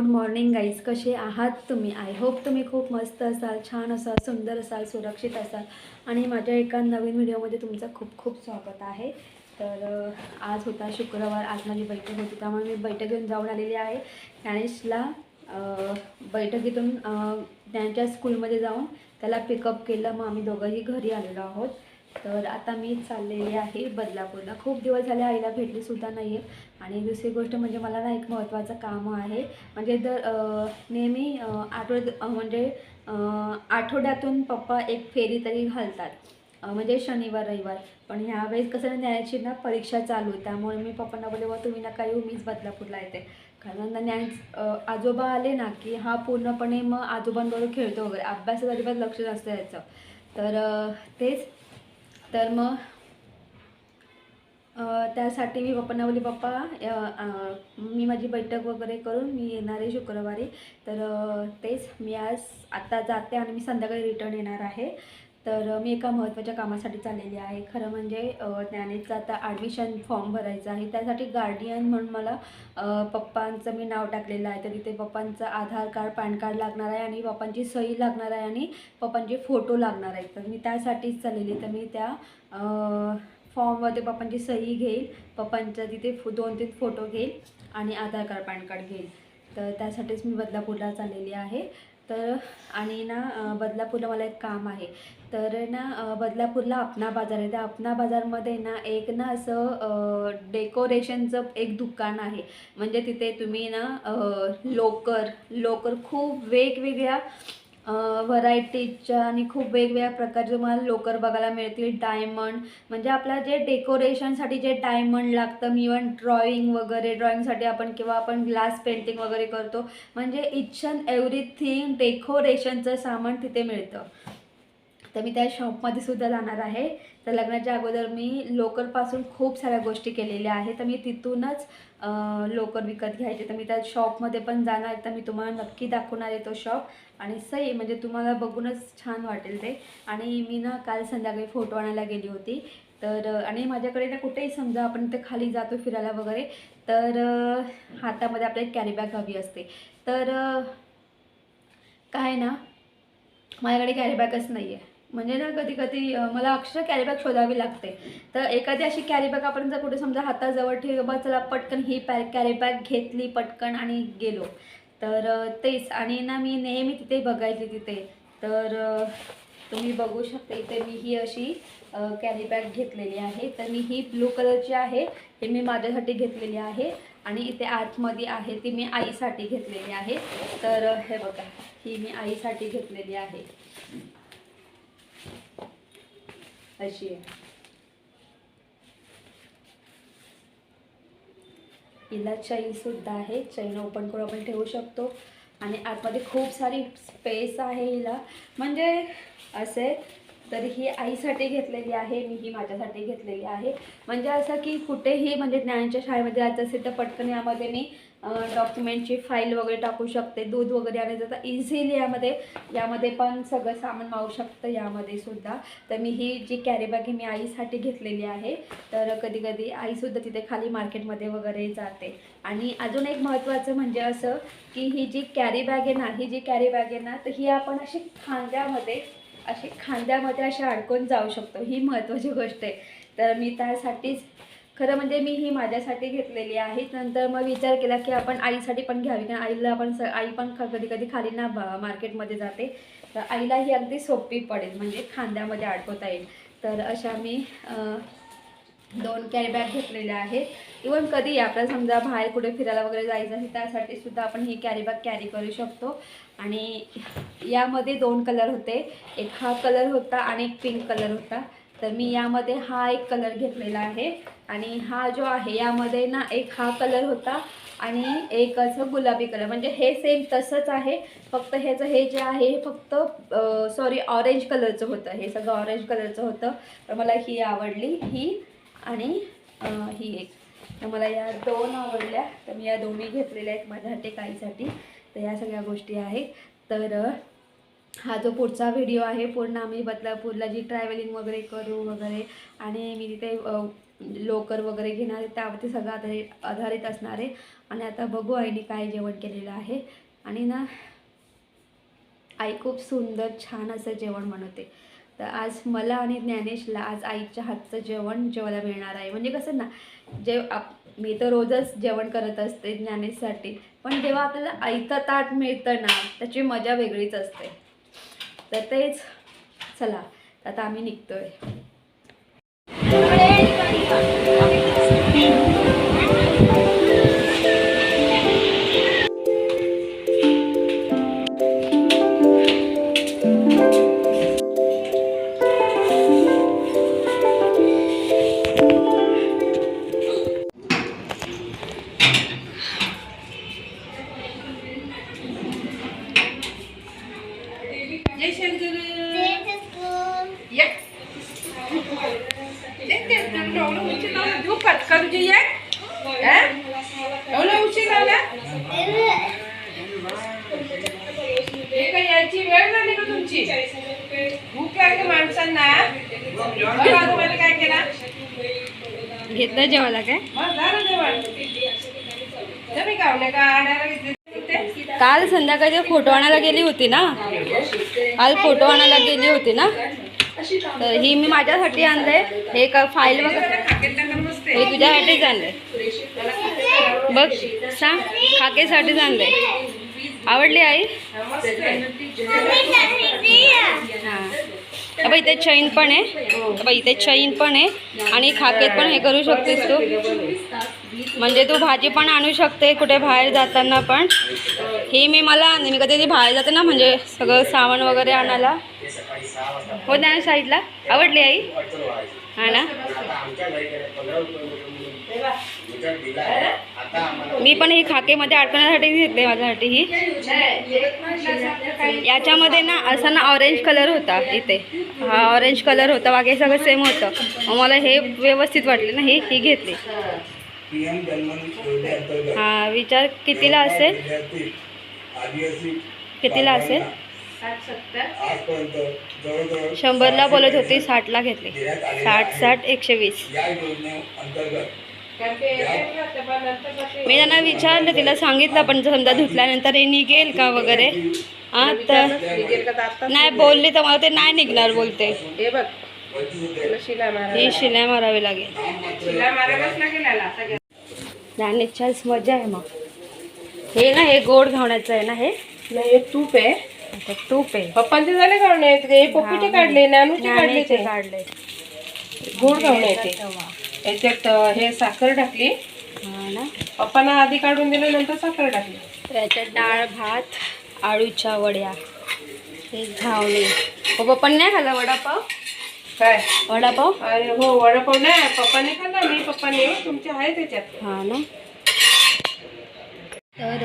Good morning guys कसे आहात तुम्ही? आय होप तुम्ही खूप मस्त असाल छान असाल सुंदर असाल सुरक्षित असाल. आणि माझ्या एका नवीन व्हिडिओमध्ये तुमचं खूप खूप स्वागत आहे. तर आज होता शुक्रवार. आज माझी बैठक होती त्यामुळे मी बैठक घेऊन जाऊन आलेली आहे. गणेशला बैठकीतून अ, त्यांच्या स्कूलमध्ये जाऊन त्याला पिकअप केलं. मग आम्ही दोघंही घरी आलेलो आहोत. तर आता मी चाललेली आहे बदलापूरला. खूप दिवस झाले आईला भेटलीसुद्धा नाही आहे आणि दुसरी गोष्ट म्हणजे मला ना एक महत्त्वाचं काम आहे. म्हणजे दर नेहमी आठवड म्हणजे आठवड्यातून पप्पा एक फेरी तरी घालतात. म्हणजे शनिवार रविवार. पण ह्यावेळेस कसं ना न्यायाची ना परीक्षा चालू आहे. त्यामुळे मी पप्पांना बोलले बा तुम्ही नका येऊ मीच बदलापूरला येते. कारण न्याय आजोबा आले ना की हा पूर्णपणे मग आजोबांबरोबर खेळतो वगैरे. अभ्यासात अजिबात लक्ष नसतं याचं तर तेच. तर मग त्यासाठी मी पप्पांना बोलली पप्पा मी माझी बैठक वगैरे करून मी येणार आहे शुक्रवारी. तर तेच मी आज आत्ता जाते आणि मी संध्याकाळी रिटर्न येणार आहे. तर मी एका महत्त्वाच्या कामासाठी चाललेली आहे. खरं म्हणजे अ, ज्ञानेचं आता ॲडमिशन फॉर्म भरायचं आहे. त्यासाठी गार्डियन म्हणून मला पप्पांचं मी नाव टाकलेलं आहे. तर तिथे पप्पांचं आधार कार्ड पॅन कार्ड लागणार आहे आणि पप्पांची सही लागणार आहे आणि पप्पांचे फोटो लागणार आहेत. तर मी त्यासाठीच चाललेली तर मी त्या फॉर्ममध्ये पप्पांची सही घेईल. पप्पांचा तिथे फो दोन तीन फोटो घेईल आणि आधार कार्ड पॅन कार्ड घेईल. तर त्यासाठीच मी बदलापूरला चाललेली आहे. तर आणि ना बदलापूरला मला एक काम आहे. तर ना बदलापूरला अपना बाजार आहे. त्या अपना बाजारमध्ये ना एक ना असं डेकोरेशनचं एक दुकान आहे. म्हणजे तिथे तुम्ही ना लोकर लोकर खूप वेगवेगळ्या व्हरायटीजच्या आणि खूप वेगवेगळ्या प्रकारचे तुम्हाला लोकर बघायला मिळतील. डायमंड म्हणजे आपल्या जे डेकोरेशनसाठी जे डायमंड लागतं इवन ड्रॉइंग वगैरे ड्रॉइंगसाठी आपण किंवा आपण ग्लास पेंटिंग वगैरे करतो म्हणजे इच अँड एव्हरीथिंग डेकोरेशनचं सामान तिथे मिळतं. तर मी त्या शॉपमध्ये सुद्धा जाणार आहे. तर लग्नाच्या अगोदर मी लोकरपासून खूप साऱ्या गोष्टी केलेल्या आहेत. तर मी तिथूनच लोकर विकत घ्यायचे. तर मी त्या शॉपमध्ये पण जाणार. तर मी तुम्हाला नक्की दाखवणार आहे तो शॉप. आणि सही म्हणजे तुम्हाला बघूनच छान वाटेल ते. आणि मी ना काल संध्याकाळी फोटो आणायला गेली होती. तर आणि माझ्याकडे ना कुठेही समजा आपण ते खाली जातो फिरायला वगैरे तर हातामध्ये आपल्याला एक बॅग हवी असते. तर काय ना माझ्याकडे कॅरीबॅगच नाही आहे म्हणजे ना कधी कधी मला अक्षर कॅरीबॅग शोधावी लागते. तर एखादी अशी कॅरीबॅग आपण जर कुठे समजा हाताजवळ ठेव बा चला पटकन ही पॅ कॅरीबॅग घेतली पटकन आणि गेलो. तर तेच. आणि ना मी नेहमी तिथे बघायची तिथे. तर तुम्ही बघू शकता इथे मी ही अशी कॅरीबॅग घेतलेली आहे. तर मी ही ब्लू कलरची आहे हे मी माझ्यासाठी घेतलेली आहे. आणि इथे आतमध्ये आहे ती मी आईसाठी घेतलेली आहे. तर हे बघा ही मी आईसाठी घेतलेली आहे. अशी आहे. हिला चैनसुद्धा आहे. चैन ओपन करून आपण ठेवू शकतो. आणि आतमध्ये खूप सारी स्पेस आहे हिला. म्हणजे असे तर ही आईसाठी घेतलेली आहे मी ही माझ्यासाठी घेतलेली आहे. म्हणजे असं की कुठेही म्हणजे ज्ञानच्या शाळेमध्ये जायचं असेल तर पटकन यामध्ये मी डॉक्युमेंटची फाईल वगैरे टाकू शकते. दूध वगैरे आणायचं तर इझिली यामध्ये यामध्ये पण सगळं सामान मावू शकतं यामध्ये सुद्धा. तर मी ही जी कॅरी बॅग आहे मी आईसाठी घेतलेली आहे. तर कधी कधी आईसुद्धा तिथे खाली मार्केटमध्ये वगैरे जाते. आणि अजून एक महत्त्वाचं म्हणजे असं की ही जी कॅरी बॅग आहे ना ही जी कॅरी बॅग आहे ना तर ही आपण अशी खांद्यामध्ये अशी खांद्यामध्ये अशी अडकून जाऊ शकतो. ही महत्त्वाची गोष्ट आहे. तर मी त्यासाठीच खरं म्हणजे मी ही माझ्यासाठी घेतलेली आहे. नंतर मग विचार केला की आपण आईसाठी पण घ्यावी. कारण आईला आपण स आई पण कधी कधी खाली ना मार्केटमध्ये जाते. तर आईला ही अगदी सोपी पडेल. म्हणजे खांद्यामध्ये अडकवता येईल. तर अशा मी दोन कॅरीबॅग घेतलेल्या आहेत. इवन कधी आपल्याला समजा बाहेर कुठे फिरायला वगैरे जायचं आहे त्यासाठी सुद्धा आपण ही कॅरीबॅग कॅरी करू शकतो. आणि यामध्ये दोन कलर होते. एक हा कलर होता आणि एक पिंक कलर होता. तर मी यामध्ये हा एक कलर घेतलेला आहे. आणि हा जो आहे यामध्ये ना एक हा कलर होता आणि एक असं गुलाबी कलर म्हणजे हे सेम तसंच आहे. फक्त ह्याचं हे जे आहे हे फक्त सॉरी ऑरेंज कलरचं होतं. हे सगळं ऑरेंज कलरचं होतं. तर मला ही आवडली ही आणि ही एक. तर मला या दोन आवडल्या. तर मी या दोन्ही घेतलेल्या आहेत माझ्यासाठी काहीसाठी तर या सगळ्या गोष्टी आहेत. तर हा जो पुढचा व्हिडिओ आहे पूर्ण आम्ही बदलापूरला जी ट्रॅव्हलिंग वगैरे करू वगैरे आणि मी तिथे लोकर वगैरे घेणार आहे त्यावरती सगळं आधारित आधारित असणार आहे. आणि आता बघू आईने काय जेवण केलेलं आहे. आणि ना आई खूप सुंदर छान असं जेवण बनवते. तर आज मला आणि ज्ञानेशला आज आईच्या हातचं जेवण जेवायला मिळणार आहे. म्हणजे कसं ना जे आप मी तर रोजच जेवण करत असते ज्ञानेशसाठी. पण जेव्हा आपल्याला आईचं ताट मिळतं ना त्याची मजा वेगळीच असते. तर तेच. चला आता आम्ही निघतोय. काल संध्याकाळी फोटो आणायला गेली होती ना? काल फोटो आणायला गेली होती ना? तर ही मी माझ्यासाठी आणले हे का फाईल वगैरे. हे तुझ्यासाठीच आणले बघ सांग खाकेसाठीच आणले आवडली आई? अबा इथे चैन पण आहे. अबा इथे चैन पण आहे. आणि खाकेत पण हे करू शकतेस तू. म्हणजे तू भाजी पण आणू शकते कुठे बाहेर जाताना पण. ही मी मला आणली. मी कधी कधी बाहेर जाते ना म्हणजे सगळं सामान वगैरे आणायला. हो ना साईडला. आवडली आई? हा ना? मी पण ही खाकेमध्ये अडकण्यासाठी घेतले माझ्यासाठी ही. याच्यामध्ये ना असा ना ऑरेंज कलर होता इथे. हा ऑरेंज कलर होता बाकी सगळं सेम होतं. मला हे व्यवस्थित वाटले ना ही ही घेतली. हा विचार कितीला असेल? कितीला असेल? शंभरला बोलत होती साठला घेतली. साठ. साठ एकशे वीस. मी त्यांना विचारलं तिला सांगितलं पण समजा धुतल्यानंतर हे निघेल का वगैरे? हा तर निघेल का तर आता नाही बोलली तर मला ते नाही निघणार बोलते. हे बघ. ही शिलाई मारावी लागेल. आज मजा आहे मग. हे ना हे गोड घावण्याचं आहे ना हे. नाही हे तूप आहे. आता तूप आहे. पप्पांचे झाले गावणे हे पप्पीचे काढले नानूचे काढले ते? काढले. गोड गावणे येते याच्यात हे साखर टाकली. हा ना. पप्पांना आधी काढून दिलं नंतर साखर टाकली. त्याच्यात डाळ भात आळूच्या वड्या. हे घावणे. हो पप्पांनी नाही खाल्ला वडापाव? काय? वडापाव? अरे हो वडापाव नाही पप्पाने खाल्ला मी पप्पाने तुमचे आहे त्याच्यात हा ना. तर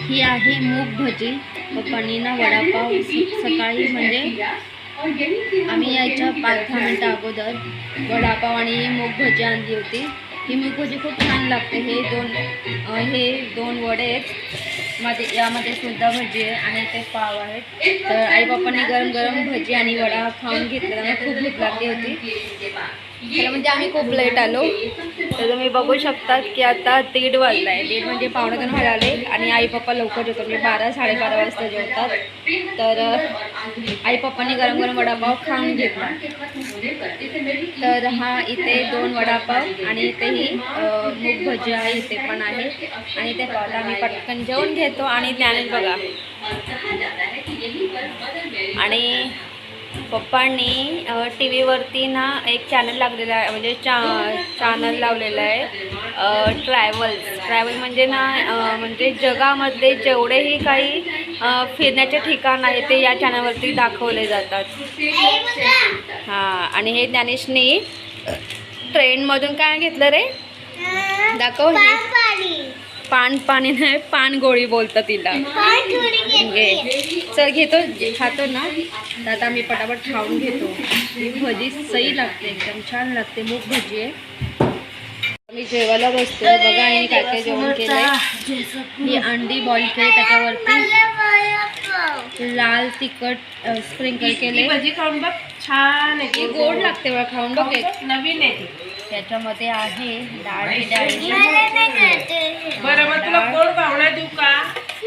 ही आहे मूग भजी. पप्पांनी ना वडापाव सकाळी म्हणजे आम्ही यायच्या पाच दहा मिनटं अगोदर. वडापाव आणि मूग भजी आणली होती. ही मूग भजी खूप छान लागते. हे दोन हे दोन वडे आहेत. मध्ये यामध्ये सुद्धा भजी आहे आणि ते पाव आहेत. तर आई बाप्पांनी गरम गरम भजी आणि वडा खाऊन घेतला खूप भूक लागली होती. खरं म्हणजे आम्ही खूप लेट आलो. तर तुम्ही बघू शकतात की आता दीड वाजला आहे दीड म्हणजे पावणे दोन व्हायला आले आणि आई पप्पा लवकर जेवतात. म्हणजे बारा साडेबारा वाजता जेवतात. तर आई पप्पांनी गरम गरम वडापाव खाऊन घेतला. तर हा इथे दोन वडापाव आणि इथेही मूग भजी आहे इथे पण आहे. आणि ते पाहता आम्ही पटकन जेवून घेतो आणि ज्ञानेश बघा. आणि पप्पांनी टी व्हीवरती ना एक चॅनल लागलेला आहे म्हणजे चा चॅनल लावलेलं आहे ट्रॅव्हल्स. ट्रॅव्हल म्हणजे ना म्हणजे जगामधले जेवढेही काही फिरण्याचे ठिकाण आहे ते या चॅनलवरती दाखवले जातात. हां आणि हे ज्ञानेशनी ट्रेनमधून काय घेतलं रे? दाखव पान पाणी नाही पान गोळी बोलतं तिला. घे. चल घेतो. खातो ना. तर आता मी पटापट खाऊन घेतो. ही भजी सई लागते एकदम छान लागते. मूग भजी आहे. मी जेवायला बसतो. बघा आणि काय काय जेवण केलंय. ही अंडी बॉईल केली त्याच्यावरती. लाल तिखट स्प्रिंकल केले भजी खाऊन बघ. छान आहे. गोड लागते बघ. खाऊन बघ. नवीन आहे ती. त्याच्यामध्ये आहे डाळ डाळी. बरं मग तुला गोड पाहुणा देऊ का?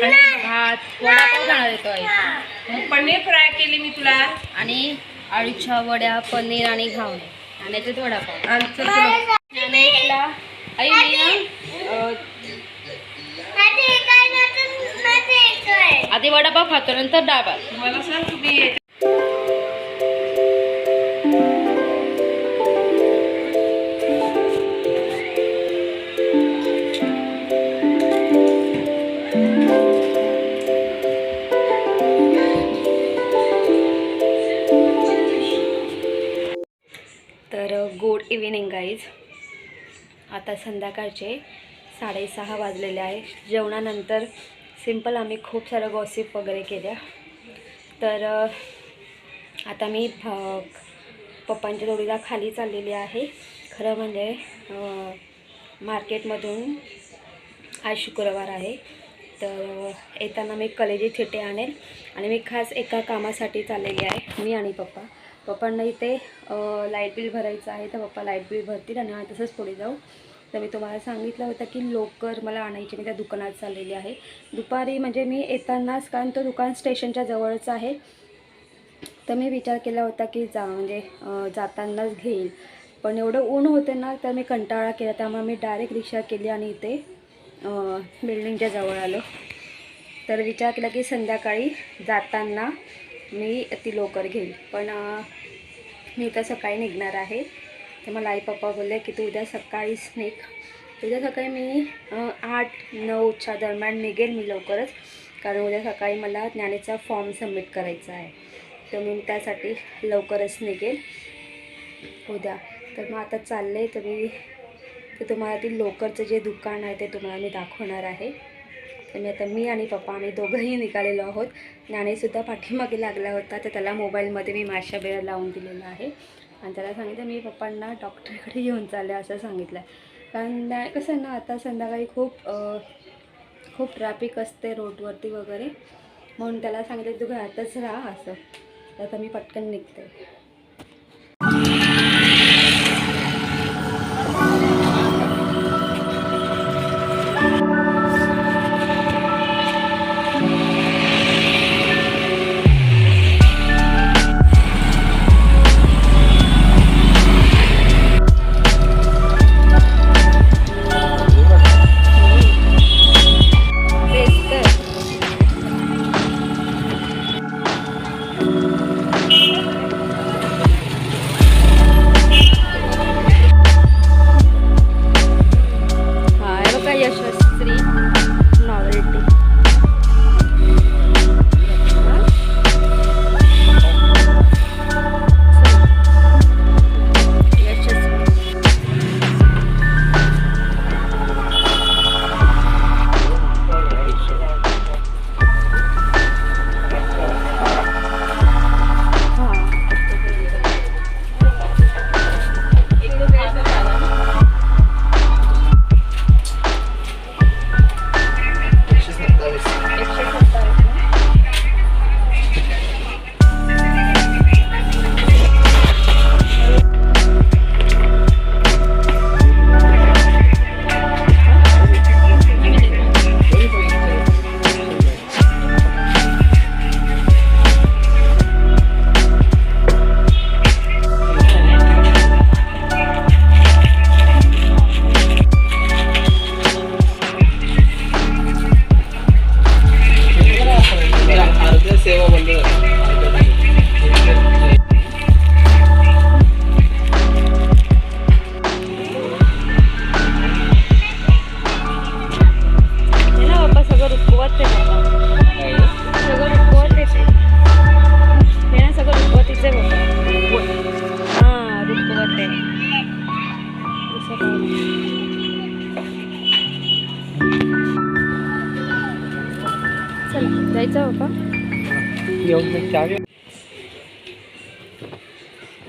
आणि भात वडापाव खाणार येतो आहे पनीर फ्राय केली मी तुला. आणि आळूच्या वड्या पनीर आणि घावणे आणि याच्यात वडापाव. तुला. आई मी आधी वडापाव खातो नंतर डाळ भात. मला सांग तुम्ही आता संध्याकाळचे साडेसहा वाजलेले आहे. जेवणानंतर सिंपल आम्ही खूप सारं गॉसिप वगैरे केल्या. तर आता मी पप्पांच्या जोडीला खाली चाललेली आहे. खरं म्हणजे मार्केटमधून आज शुक्रवार आहे. तर येताना मी कलेजी थिटे आणेल आणि मी खास एका कामासाठी चाललेली आहे मी आणि पप्पा. पप्पांना इथे लाइट बिल भरायचं आहे. तर पप्पा लाइट बिल भरतील आणि आम्ही तसंच पुढे जाऊ. तर मी तुम्हाला सांगितलं होतं की लोकर मला आणायची मी त्या दुकानात चाललेली आहे. दुपारी म्हणजे मी येतानाच कारण तो दुकान स्टेशनच्या जवळच आहे. तर मी विचार केला होता की जा म्हणजे जातानाच घेईल पण एवढं ऊन होते ना तर मी कंटाळा केला. त्यामुळे मी डायरेक्ट रिक्षा केली आणि इथे बिल्डिंगच्या जवळ आलो. तर विचार केला की संध्याकाळी जाताना मी ती लोकर घेईल पण मी तर सकाळी निघणार आहे. तर मला आई पप्पा बोलले की तू उद्या सकाळीच निघ. उद्या सकाळी मी आठ नऊच्या दरम्यान निघेल मी लवकरच. कारण उद्या सकाळी मला ज्ञानेचा फॉर्म सबमिट करायचा आहे. तर मी त्यासाठी लवकरच निघेल. उद्या. तर मग आता चालले तर मी तर तुम्हाला ती लोकरचं जे दुकान आहे ते तुम्हाला मी दाखवणार आहे. तर मी आता मी आणि पप्पा आम्ही दोघंही निघालेलो आहोत. ज्ञानेसुद्धा पाठीमागे लागला होता तर त्याला मोबाईलमध्ये मी माझ्या बेळ लावून दिलेला आहे. आणि त्याला सांगितलं मी पप्पांना डॉक्टरकडे घेऊन चालले असं सांगितलं कारण कसं आहे ना आता संध्याकाळी खूप खूप ट्रॅफिक असते रोडवरती वगैरे. म्हणून त्याला सांगितलं तू घरातच राहा असं. तर आता मी पटकन निघते.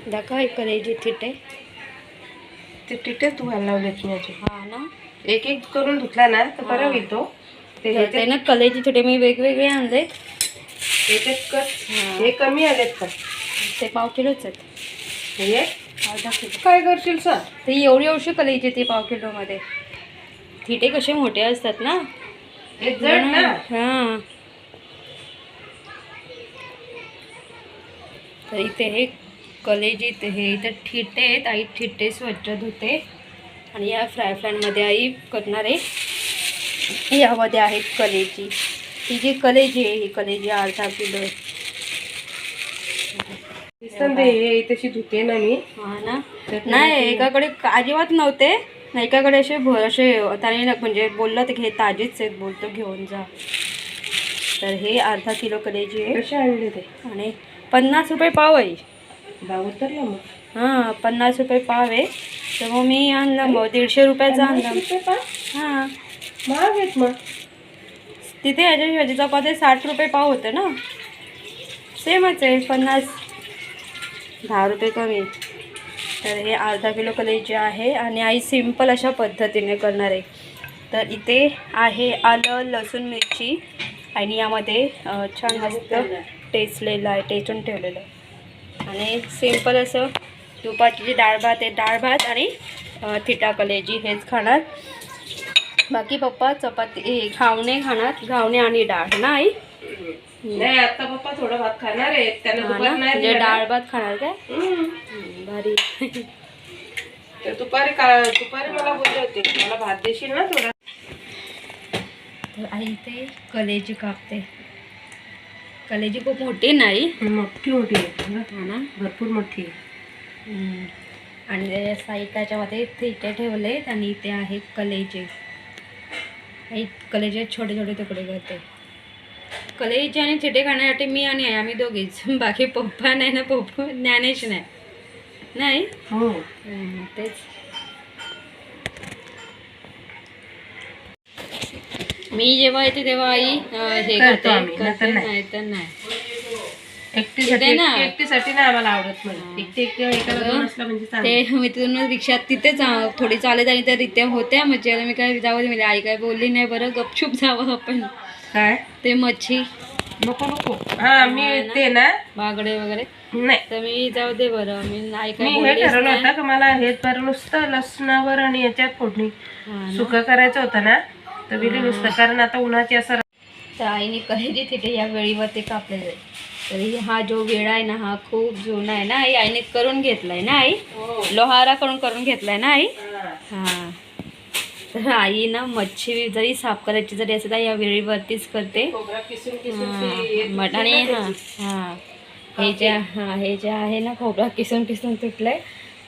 दाखवा एक करायची थिटे ते तिथे धुवायला लावलेत मी अजून. हा ना? एक एक करून धुतला ना तर बरं होईल तो. ते ना कलेची थोडे मी वेगवेगळे आणले ह्याच्यात कर हे. कमी आलेत का? ते पाव किलोच आहेत. हे काय करशील सर ते एवढी एवढी कलेची ते पाव किलोमध्ये. थिटे कसे मोठे असतात ना? हे हां. तर इथे हे कलेजीत हे इथे ठिटे आहेत. आई ठिटे स्वच्छ धुते. आणि या फ्राय पॅनमध्ये आई करणार आहे यामध्ये आहेत कलेजी. ही जी कलेजी आहे ही कलेजी अर्धा किलो आहे. हे तशी धुते ना मी. हा ना? नाही एकाकडे अजिबात नव्हते. ना एकाकडे असे भर असे त्याने म्हणजे बोललं ते घे ताजेच आहेत बोलतो घेऊन जा. तर हे अर्धा किलो कलेजी आहे. कसे आणले ते? आणि पन्नास रुपये पाव आहे. भाव उतरला मग. हां पन्नास रुपये पाव आहे. तर मग मी आणलं मग दीडशे रुपयाचं आणलं? हां. महाग आहेत मग. तिथे ह्याच्या ह्याच्या चपाती साठ रुपये पाव होते ना. सेमच आहे पन्नास. दहा रुपये कमी. तर हे अर्धा किलो कलेजी आहे आणि आई सिंपल अशा पद्धतीने करणार आहे. तर इथे आहे आलं लसूण मिरची आणि यामध्ये छान मस्त टेचलेलं आहे टेचून ठेवलेलं. आहे आणि सिंपल असं तुपाची जी डाळ भात आहे डाळ भात आणि थिटा कलेजी हेच खाणार. बाकी पप्पा चपाती घावणे खाणार घावणे आणि डाळ ना आई? नाही आता पप्पा थोडा भात खाणार आहे त्यांना म्हणजे. डाळ भात खाणार काय? भारी. तर दुपारी का दुपारी मला बोलले होते मला भात देशील ना थोडा? तर आई इथे कलेजी कापते. कलेजी खूप मोठी नाही मोठी मोठी आहे. हा ना? भरपूर मोठी आहे. आणि त्या साई त्याच्यामध्ये थिटे ठेवले आणि इथे आहे कलेजे. आई कलेजे छोटे छोटे तुकडे करते. कलेजे आणि थिटे खाण्यासाठी मी आणि आई आम्ही दोघीच. बाकी पप्पा नाही ना पप्पा ज्ञानेश नाही. नाही? हो. तेच. मी जेव्हा येते तेव्हा आई हे करतो करते. आम्ही, करते नाहीतर नाही. नाही तर नाही. एकटीसाठी इथे ना. एकटीसाठी नाही आम्हाला आवडत मला एकटी एकटी एकाला दोन असला म्हणजे चांगलं. ते रिक्षात तिथेच अं, थोडी चालत आणि त्या रित्या होत्या. मच्छी आता मी काय जाऊ दे म्हणजे आई काय बोलली नाही बरं. गपचूप जावं आपण. काय? ते मच्छी. नको नको. हा मी ते ना? बागडे वगैरे. नाही. तर मी जाऊ दे बरं. मी आई काय हे बोललीच ठरवलं नाही. होतं का मला हे तर नुसतं लसणावर आणि याच्यात फोडणी. हा ना. सुकं करायचं होतं ना? तर विली नुसतं कारण आता उन्हाची असं तर आईने कलेजी तिथे या वेळीवरती कापले जाईल. तरी हा जो वेळा आहे ना हा खूप जुना आहे ना आई आईने करून घेतलाय ना आई? लोहारा करून करून घेतलाय ना आई? हां. तर आई ना मच्छी जरी साफ करायची जरी असेल तर या वेळीवरतीच करते. खोबरा किसून किसून हां मटाने हां. हां हे जे हां हे जे आहे ना खोबरा किसून किसून तुटलंय.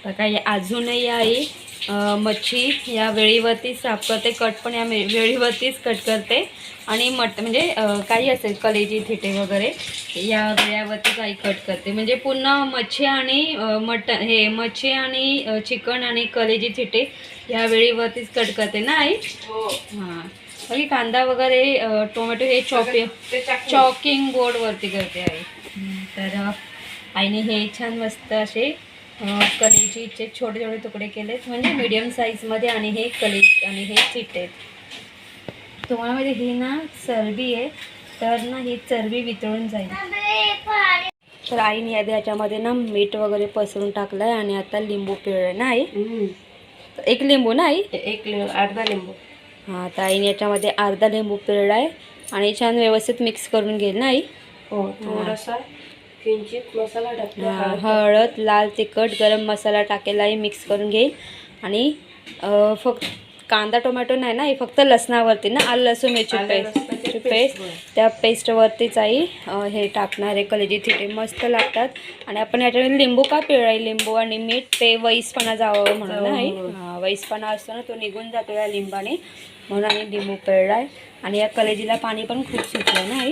तर काही अजूनही आई मच्छी या वेळीवरतीच साफ करते कट पण या वेळीवरतीच कट करते. आणि मट म्हणजे काही असेल कलेजी थिटे वगैरे या वेळावरतीच आई कट करते. म्हणजे पुन्हा मच्छी आणि अं, मटण हे मच्छी आणि चिकन आणि कलेजी थिटे या वेळीवरतीच कट करते ना आई? हो. हां. बाकी कांदा वगैरे टोमॅटो हे चॉप ते चाकू. चॉकिंग बोर्डवरती करते आई. तर आईने हे छान मस्त असे अं, कलेजीचे छोटे छोटे तुकडे केलेत. म्हणजे मीडियम साईजमध्ये आणि हे कलेज आणि हे चिट आहेत. तुम्हाला माहिती ही ना चरबी आहे तर ना ही चरबी वितळून जाईल. तर आईने आधी ह्याच्यामध्ये ना मीठ वगैरे पसरून टाकलं आहे आणि आता लिंबू पिळलं आहे. ना आई. एक लिंबू ना आई? एक लिंबू अर्धा लिंबू. हां तर आईने याच्यामध्ये अर्धा लिंबू पिळला आहे आणि छान व्यवस्थित मिक्स करून घेईल ना आई. हो थोडासा. किंचित मसाला टाकला हळद लाल तिखट गरम मसाला टाकेला आहे मिक्स करून घेईल. आणि फक्त कांदा टोमॅटो नाही ना हे फक्त लसणावरती ना आलं लसूण मिरची पेस्ट पेस्ट त्या पेस्टवरतीच आई हे टाकणार आहे कलेजी थिटे मस्त लागतात. आणि आपण याच्यामध्ये लिंबू का पिळाय? लिंबू आणि मीठ ते वैसपणा जावं म्हणून ना आई हां वैसपणा असतो ना तो निघून जातो या लिंबाने. म्हणून आणि लिंबू पिळलाय आणि या कलेजीला पाणी पण खूप सुटलं ना आई.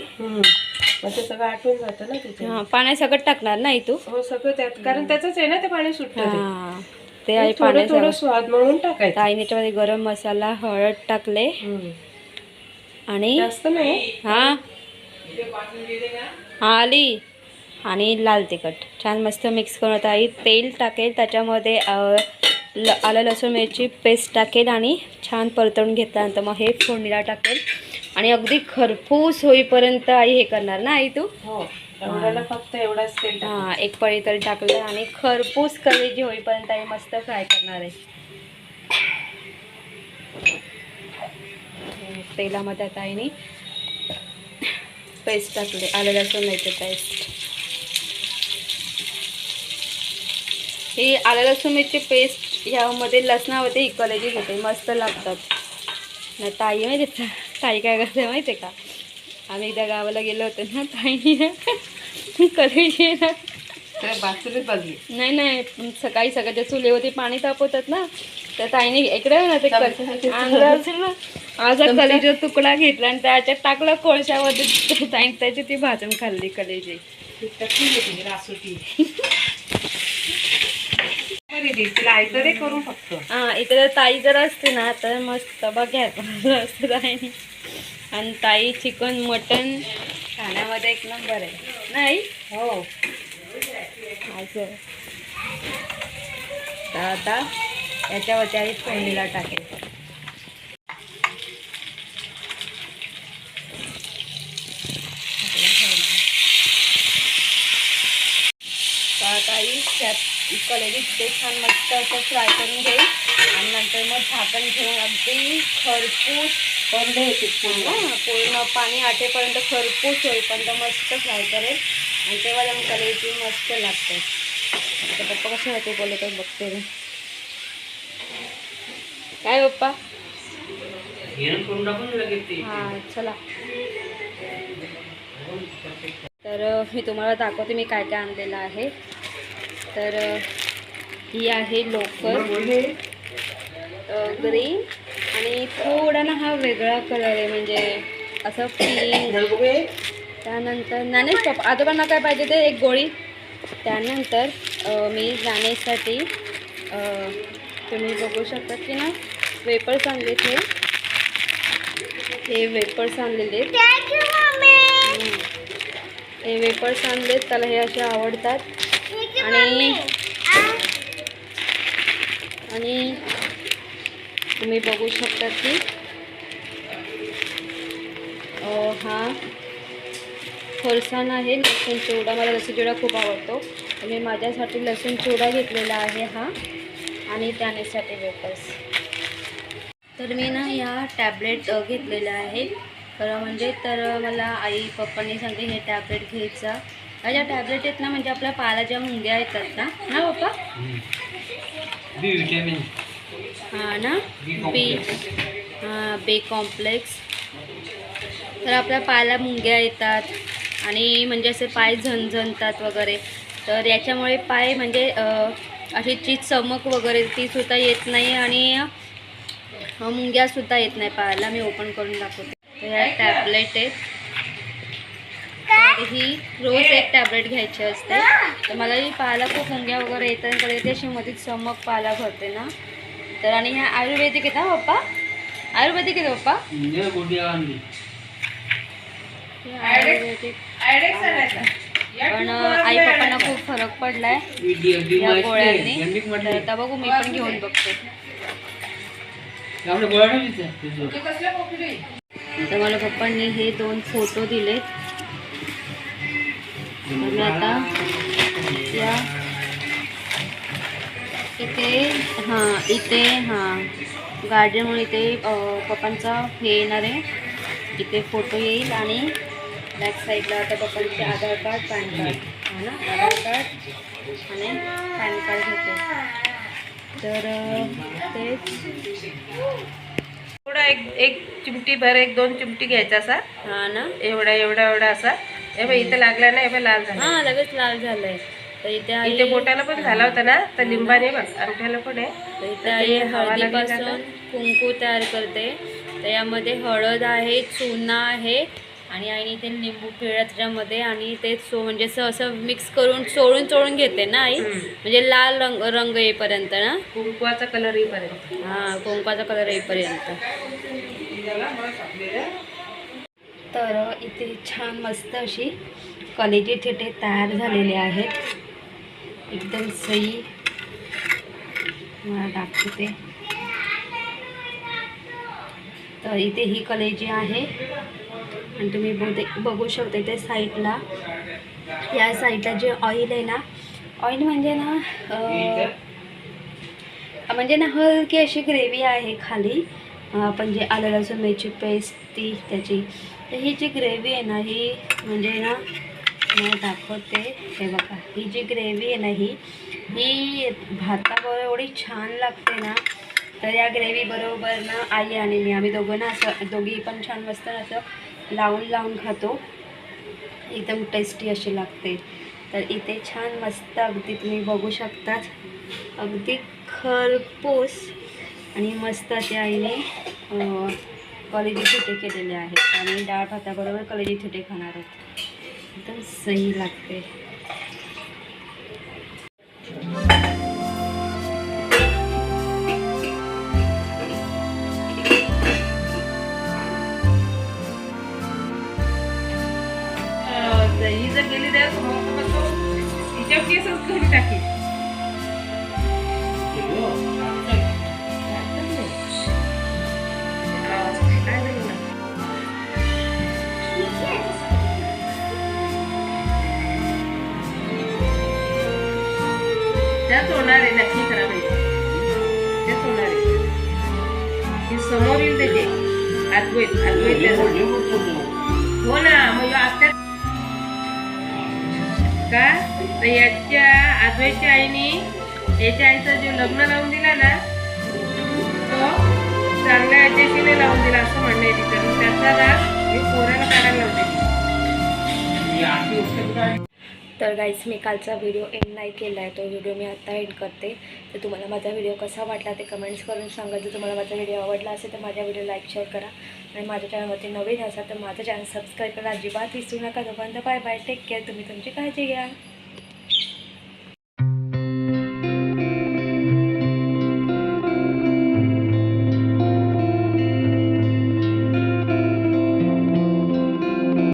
मग ते सगळं आटून जातं ना तिथे. हां पाण्यासकट टाकणार नाही तू? हो सगळं त्यात. कारण त्याचंच आहे ना ते पाणी सुटतं ते. हां ते आई थोडं स्वाद म्हणून टाकायचं. आईने याच्यामध्ये गरम मसाला हळद टाकले. हम्म. आणि? जास्त नाही. हा? हा आली. आणि लाल तिखट. छान मस्त मिक्स करून आता आई तेल टाकेल. त्याच्यामध्ये अ, ल आलं लसूण मिरची पेस्ट टाकेल आणि छान परतवून घेतल्यानंतर मग हे फोडणीला टाकेल. आणि अगदी खरपूस होईपर्यंत आई हे करणार ना आई तू? हो फक्त एवढाच तेल. हां एक पळी तरी टाकलं आणि खरपूस कलेजी होईपर्यंत आई मस्त फ्राय करणार आहे. तेलामध्ये आता आईने पेस्ट टाकले आलं लसूण मिरची पेस्ट. ही आलं लसूण मिरची पेस्ट ह्यामध्ये लसणामध्ये ही कलेजी होते मस्त लागतात. नाही ताई माहिती? ताई काय करते माहिती आहे का? आम्ही एकदा गावाला गेलो होतो ना ताईने कलेजी ना बाजली. नाही नाही सकाळी सकाळच्या चुलीवरती पाणी तापवतात ना तर ताईने इकडे ना ते असा कलेचा तुकडा घेतला आणि त्याच्यात टाकलं कोळशामध्ये ताईने त्याची ती भाजून खाल्ली कलेजी. हां जर ताई जर असते ना तर मस्त बघायचं असतं ताईने. आणि ताई चिकन मटन. खाण्यामध्ये एक नंबर आहे. नाही? हो. असं. तर आता याच्यावरती आधी फोडणीला टाकेल. त्यात कलेजी ते छान मस्त असं फ्राय करून घेईल. आणि नंतर मग झाकण घेऊन अगदी खरपूस कोरडे होते पूर्ण पूर्ण पाणी आटेपर्यंत खरपूस होईपर्यंत मस्त फ्राय करेल आणि तेव्हा जाऊन कलेजी मस्त लागते. आता पप्पा कसे होते बोलत आहेत बघते मी. काय पप्पा? हां चला. तर मी तुम्हाला दाखवते मी काय काय आणलेलं आहे. तर ही आहे लोकर. ग्रीन. आणि थोडा ना हा वेगळा कलर आहे म्हणजे असं पिंक त्यानंतर ज्ञानेश पप्पा. आजोबांना काय पाहिजे ते? एक गोळी. त्यानंतर मी अ, तुम्ही बघू शकता की ना वेपर्स आणलेत हे. हे वेपर्स आणलेले. हे वेपर्स आणलेत त्याला हे असे आवडतात. आणि आणि तुम्ही बघू शकता की हा फरसाण आहे लसूण चिवडा. मला लसूण चिवडा खूप आवडतो. मी माझ्यासाठी लसूण चिवडा घेतलेला आहे हा आणि त्यानेसाठी वेपर्स तर मी ना ह्या टॅबलेट घेतलेल्या आहेत खरं म्हणजे तर मला आई पप्पांनी सांगते हे टॅबलेट घ्यायचा. माझ्या ज्या टॅबलेट आहेत ना म्हणजे आपल्या पाला ज्या मुंग्या येतात ना. ना पप्पा? ना? बी. हां बे कॉम्प्लेक्स तर आपल्या पायाला मुंग्या येतात आणि म्हणजे असे पाय झणझणतात वगैरे. तर याच्यामुळे पाय म्हणजे अशी जी चमक वगैरे तीसुद्धा येत नाही आणि मुंग्यासुद्धा येत नाही पायाला. मी ओपन करून दाखवते. तर ह्या टॅबलेट आहेत. ही रोज एक टॅबलेट घ्यायची असते. तर मला ही पायाला खूप मुंग्या वगैरे येतात तर कधी अशी मधीच चमक पायाला भरते ना. तर आणि ह्या आयुर्वेदिक आहेत हा पप्पा? आयुर्वेदिक आहेत पप्पा? आयुर्वेदिक. पण आई पप्पांना. खूप फरक पडलाय. या गोळ्यांनी. तर आता बघू मी पण घेऊन बघते? तर मला पप्पांनी हे दोन फोटो दिलेत. आता या इथे हां इथे हां गार्डनमुळे इथे पप्पांचा हे येणार आहे. इथे फोटो येईल आणि बॅक साईडला आता पप्पांचे आधार कार्ड पॅन कार्ड हा ना आधार कार्ड आणि पॅन कार्ड घेते तर तेच. थोडा एक एक चिमटी भर एक दोन चिमटी घ्यायचा असा. हा ना. एवढा एवढा एवढा असा. हे बघ इथे लागला ना हे बघ लाल झाला. हा लगेच लाल झालंय. तर इथे बोटाला पण झाला होता ना? तर लिंबाने बघ अंगठ्याला पण आहे. इथे आई हळदीपासून कुंकू तयार करते. तर यामध्ये हळद आहे चुना आहे आणि आईने इथे लिंबू पिळला. त्याच्यामध्ये आणि ते चो म्हणजे असं असं मिक्स करून चोळून चोळून घेते ना आई. म्हणजे लाल रंग रंग येईपर्यंत ना? कुंकवाचा कलर येईपर्यंत. हां कुंकवाचा कलर येईपर्यंत. तर इथे छान मस्त अशी कलेजी थिटे तयार झालेले आहेत. एकदम सई मला दाखवते. तर इथे ही कलेजी आहे. आणि तुम्ही बोधे बघू शकता इथे साईडला. या साईडला जे ऑइल आहे ना ऑइल म्हणजे ना म्हणजे ना हलकी अशी ग्रेव्ही आहे खाली. आपण जे आलं लसूण मिरची पेस्ट ती त्याची. तर ही जी ग्रेव्ही आहे ना ही म्हणजे ना मला दाखवते. हे बघा ही जी ग्रेव्ही आहे ना ही ही भाताबरोबर एवढी छान लागते ना. तर या ग्रेव्हीबरोबर ना आई आणि मी आम्ही दोघं ना असं दोघी पण छान मस्त असं लावून लावून खातो. एकदम टेस्टी अशी लागते. तर इथे छान मस्त अगदी तुम्ही बघू शकतात अगदी खरपूस आणि मस्त ते आईने कलेजी थिटे केलेले आहेत. आणि डाळ भाताबरोबर कलेजी थिटे खाणार आहोत. एकदम सही लागते. नक्की आहे तेच होणार आहे हे समोर येईल त्याचे अद्वैत अद्वैत. हो ना मग आत्या का तर याच्या अद्वैतच्या आईने याच्या आईचं जे लग्न लावून दिला ना तो चांगल्या याच्याशी नाही लावून दिला असं म्हणणं आहे मग त्याचा राग मी पोराला काढायला लावते तर गाईज मी कालचा व्हिडिओ एंड नाही केला आहे तो व्हिडिओ मी आत्ता एंड करते. तर तुम्हाला माझा व्हिडिओ कसा वाटला ते कमेंट्स करून सांगा. जर तुम्हाला माझा व्हिडिओ आवडला असेल तर माझा व्हिडिओ लाईक शेअर करा. आणि माझ्या चॅनलवरती नवीन असाल तर माझं चॅनल सबस्क्राईब करा. अजिबात विसरू नका तोपर्यंत बाय बाय टेक केअर तुम्ही तुमची काळजी घ्या.